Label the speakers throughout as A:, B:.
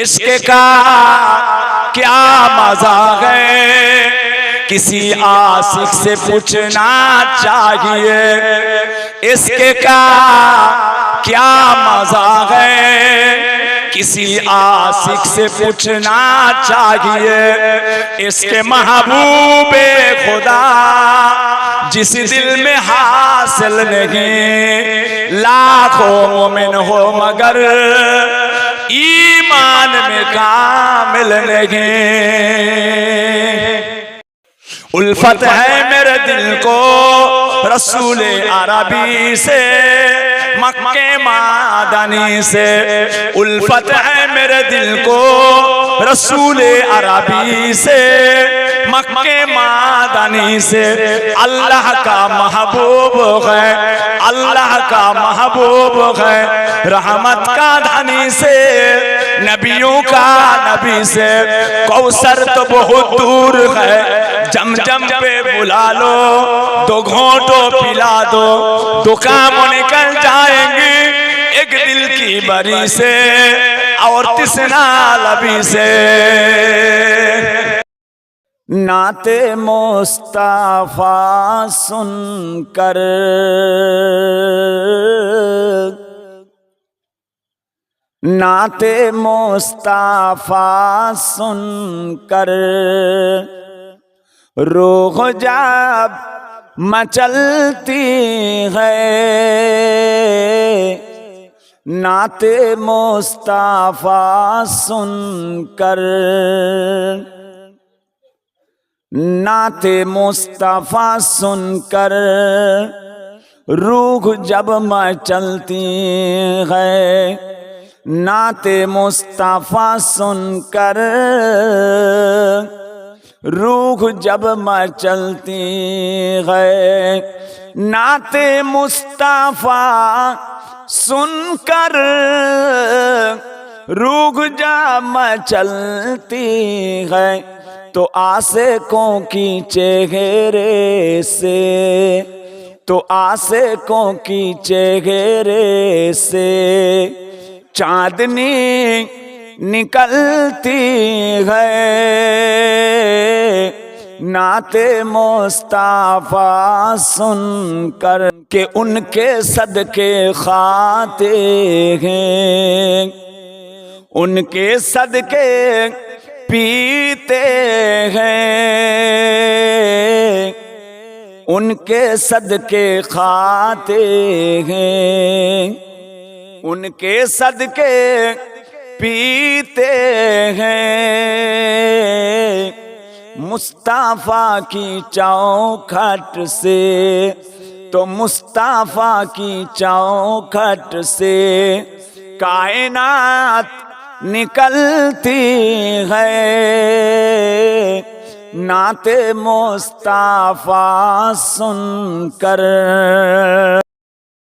A: اس کے کا کیا مزہ ہے؟ کسی آسک سے پوچھنا چاہیے۔ اس کے کا کیا مزہ ہے؟ کسی آسک سے پوچھنا چاہیے۔ اس کے محبوب خدا جس دل میں حاصل نہیں، لاکھوں مومن ہو مگر ایمان میں کامل نہیں۔ الفت ہے میرے دل کو رسول عربی سے، مکہ مادنی سے۔ الفت ہے میرے دل کو رسول عربی سے، مکہ مادنی سے۔ اللہ کا محبوب ہے، اللہ کا محبوب ہے۔ رحمت کا دھنی سے۔ نبیوں کا نبی سے کوثر تو بہت دور ہے۔ جم جم پہ بلا لو، دو گھونٹوں پلا دو۔ دو کام نکل جائیں گے ایک دل کی بری سے اور تسنا لبی سے۔ نعت مصطفیٰ سن کر۔ نعت مصطفیٰ سن کر۔ روح جب مچلتی ہے، نعت مصطفیٰ سن کر۔ نعت مصطفیٰ سن کر۔ روح جب مچلتی ہے نعت مصطفیٰ سن کر۔ روح جب مچلتی ہے۔ نعت مصطفیٰ سن کر۔ روح جب مچلتی ہے تو آسے کو کی چہرے سے۔ تو آسے کو کی چہرے سے۔ چاندنی نکلتی ہے۔ نعت مصطفیٰ سن کر کہ ان کے صدقے کھاتے ہیں۔ ان کے صدقے پیتے ہیں۔ ان کے صدقے کھاتے ہیں۔ ان کے صدقے پیتے ہیں۔ مصطفیٰ کی چوکھٹ سے، تو مصطفیٰ کی چوکھٹ سے کائنات نکلتی ہے۔ نعت مصطفیٰ سن کر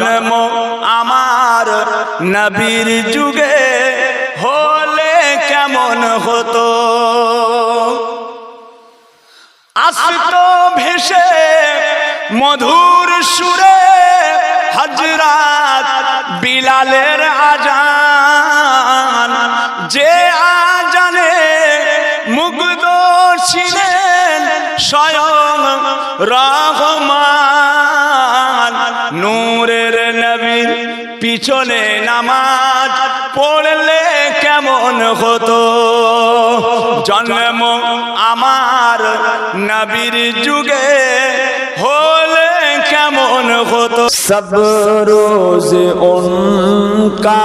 A: জন্ম আমার নবীর যুগে হলে কেমন হতো? আসতো ভেসে মধুর সুরে হজরাত বিলালের আজান যে আজানে মুগ্ধ ছিলেন স্বয়ং রহমান। পিছনে নামাজ পড়লে কেমন হতো? জন্ম আমার নবীর যুগে হলে কেমন হতো? সব রোজ উনকা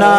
A: না।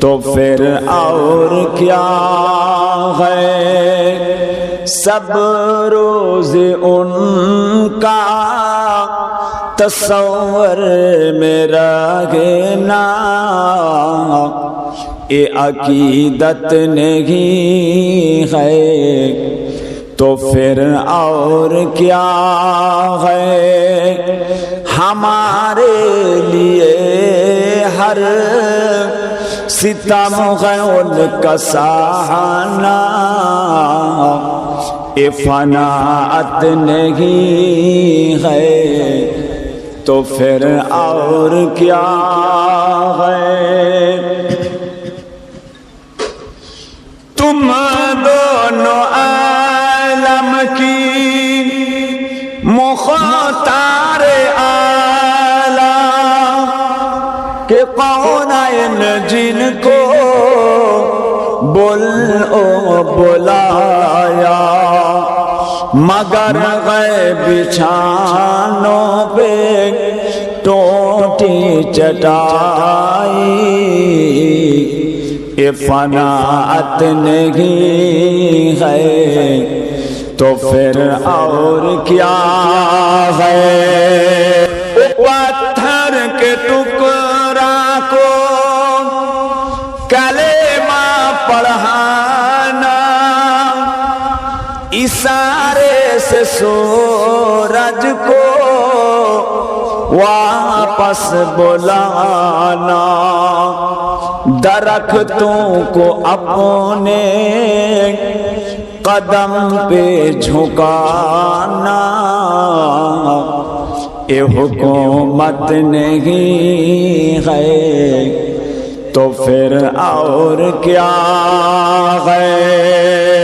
A: تو پھر اور کیا ہے؟ سب روز ان کا تصور میرا گنا اے عقیدت نہیں ہے۔ تو پھر اور کیا ہے؟ ہمارے لیے ہر ستم ہے ان کا سہانا، اے فناعت نہیں ہے، تو پھر اور کیا ہے؟ تم دونوں عالم کی بلایا، مگر گئے بچھانوں پہ ٹوٹی چٹائی، یہ فناعت نہیں ہے، تو پھر اور کیا ہے؟ سورج کو واپس بلانا۔ درختوں کو اپنے قدم پہ جھکانا۔ یہ حکومت نہیں ہے تو پھر اور کیا ہے؟